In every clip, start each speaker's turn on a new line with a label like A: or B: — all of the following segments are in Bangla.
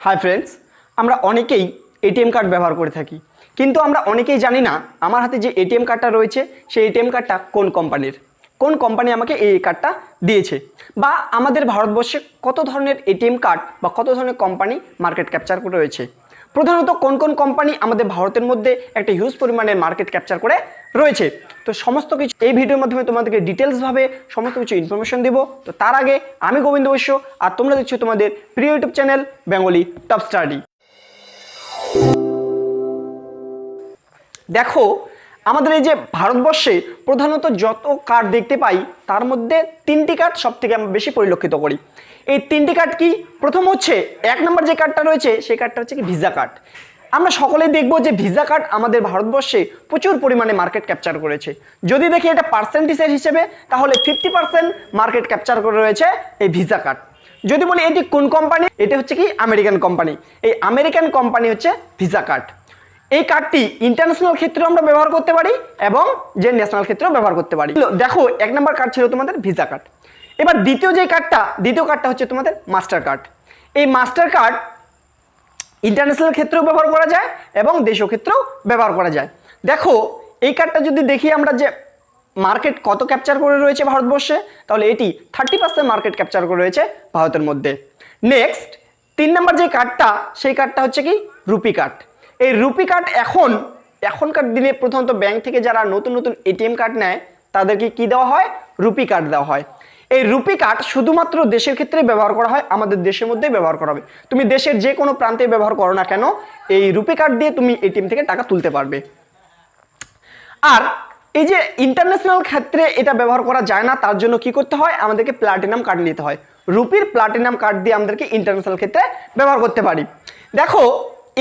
A: হাই ফ্রেন্ডস আমরা অনেকেই এটিএম কার্ড ব্যবহার করে থাকি। কিন্তু আমরা অনেকেই জানি না আমার হাতে যে এটিএম কার্ডটা রয়েছে, সেই এটিএম কার্ডটা কোন কোম্পানির কোন কোম্পানি আমাকে এই কার্ডটা দিয়েছে? বা আমাদের ভারতবর্ষে কত ধরনের এটিএম কার্ড বা কত ধরনের কোম্পানি মার্কেট ক্যাপচার করে রয়েছে? প্রধানত কোন কোন কোম্পানি আমাদের ভারতের মধ্যে একটা হিউজ পরিমাণের মার্কেট ক্যাপচার করে রয়েছে? তো সমস্ত কিছু এই ভিডিওর মাধ্যমে তোমাদেরকে ডিটেলসভাবে সমস্ত কিছু ইনফরমেশন দেবো। তো তার আগে আমি গোবিন্দ বৈশ্য আর তোমরা দেখছ তোমাদের প্রিয় YouTube channel Bengali top study দেখো, আমাদের এই যে ভারতবর্ষে প্রধানত যত কার্ড দেখতে পাই, তার মধ্যে তিনটি কার্ড সব থেকে আমরা বেশি পরিলক্ষিত করি। এই তিনটি কার্ড কি? প্রথম হচ্ছে এক নম্বর যে কার্ডটা রয়েছে, সেই কার্ডটা হচ্ছে কি? ভিসা কার্ড আমরা সকলেই দেখব যে ভিসা কার্ড আমাদের ভারতবর্ষে প্রচুর পরিমাণে মার্কেট ক্যাপচার করেছে। যদি দেখি এটা পার্সেন্টেজের হিসেবে, তাহলে ফিফটি পার্সেন্ট মার্কেট ক্যাপচার করে রয়েছে এই ভিসা কার্ড যদি বলি এটি কোন কোম্পানি এটা হচ্ছে কি আমেরিকান কোম্পানি এই আমেরিকান কোম্পানি হচ্ছে ভিসা কার্ড এই কার্ডটি ইন্টারন্যাশনাল ক্ষেত্রেও আমরা ব্যবহার করতে পারি এবং যে ন্যাশনাল ক্ষেত্রেও ব্যবহার করতে পারি। দেখো, এক নম্বর কার্ড ছিল তোমাদের ভিসা কার্ড এবার দ্বিতীয় যে কার্ডটা দ্বিতীয় কার্ডটা হচ্ছে তোমাদের মাস্টার কার্ড এই মাস্টার কার্ড ইন্টারন্যাশনাল ক্ষেত্রেও ব্যবহার করা যায় এবং দেশীয় ক্ষেত্রেও ব্যবহার করা যায়। দেখো, এই কার্ডটা যদি দেখি আমরা যে মার্কেট কত ক্যাপচার করে রয়েছে ভারতবর্ষে, তাহলে এটি থার্টি পার্সেন্ট মার্কেট ক্যাপচার করে রয়েছে ভারতের মধ্যে। নেক্সট তিন নম্বর যে কার্ডটা সেই কার্ডটা হচ্ছে কি? রুপি কার্ড এই রুপি কার্ড এখন, এখনকার দিনে প্রথমত ব্যাংক থেকে যারা নতুন নতুন এটিএম কার্ড নেয়, তাদেরকে কি দেওয়া হয়? রুপি কার্ড দেওয়া হয়। এই রুপি কার্ড শুধুমাত্র দেশের ক্ষেত্রে ব্যবহার করা হয়, আমাদের দেশের মধ্যেই ব্যবহার করা হবে। তুমি দেশের যে কোনো প্রান্তে ব্যবহার করো না কেন, এই রুপি কার্ড দিয়ে তুমি এটিএম থেকে টাকা তুলতে পারবে। আর এই যে ইন্টারন্যাশনাল ক্ষেত্রে এটা ব্যবহার করা যায় না, তার জন্য কি করতে হয়, আমাদেরকে প্লাটিনাম কার্ড নিতে হয়। রুপির প্লাটিনাম কার্ড দিয়ে আমাদেরকে ইন্টারন্যাশনাল ক্ষেত্রে ব্যবহার করতে পারি। দেখো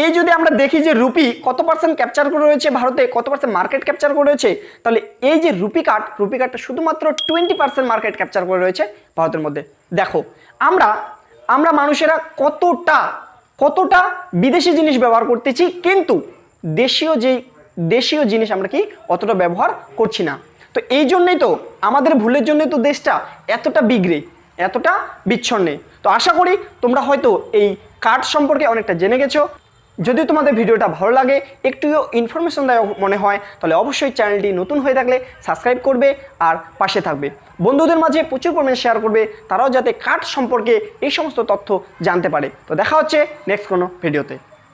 A: এই যদি আমরা দেখি যে রুপি কত পার্সেন্ট ক্যাপচার করে রয়েছে ভারতে, কত পার্সেন্ট মার্কেট ক্যাপচার করে রয়েছে, তাহলে এই যে রুপি কার্ড রুপি কার্ডটা শুধুমাত্র টোয়েন্টি পার্সেন্ট মার্কেট ক্যাপচার করে রয়েছে ভারতের মধ্যে। দেখো, আমরা আমরা মানুষেরা কতটা কতটা বিদেশি জিনিস ব্যবহার করতেছি, কিন্তু দেশীয় যেই দেশীয় জিনিস আমরা কি অতটা ব্যবহার করছি না। তো এই জন্যই তো, আমাদের ভুলের জন্যই তো দেশটা এতটা বিগড়ে, এতটা বিচ্ছন্নে। তো আশা করি তোমরা হয়তো এই কার্ড সম্পর্কে অনেকটা জেনে গেছো। যদি তোমাদের ভিডিওটা ভালো লাগে, একটুও ইনফরমেশনদায়ক মনে হয়, তাহলে অবশ্যই চ্যানেলটি নতুন হয়ে থাকলে সাবস্ক্রাইব করবে আর পাশে থাকবে। বন্ধুদের মাঝে প্রচুর পরিমাণে শেয়ার করবে, তারাও যাতে কাঠ সম্পর্কে এই সমস্ত তথ্য জানতে পারে। তো দেখা হচ্ছে নেক্সট কোনো ভিডিওতে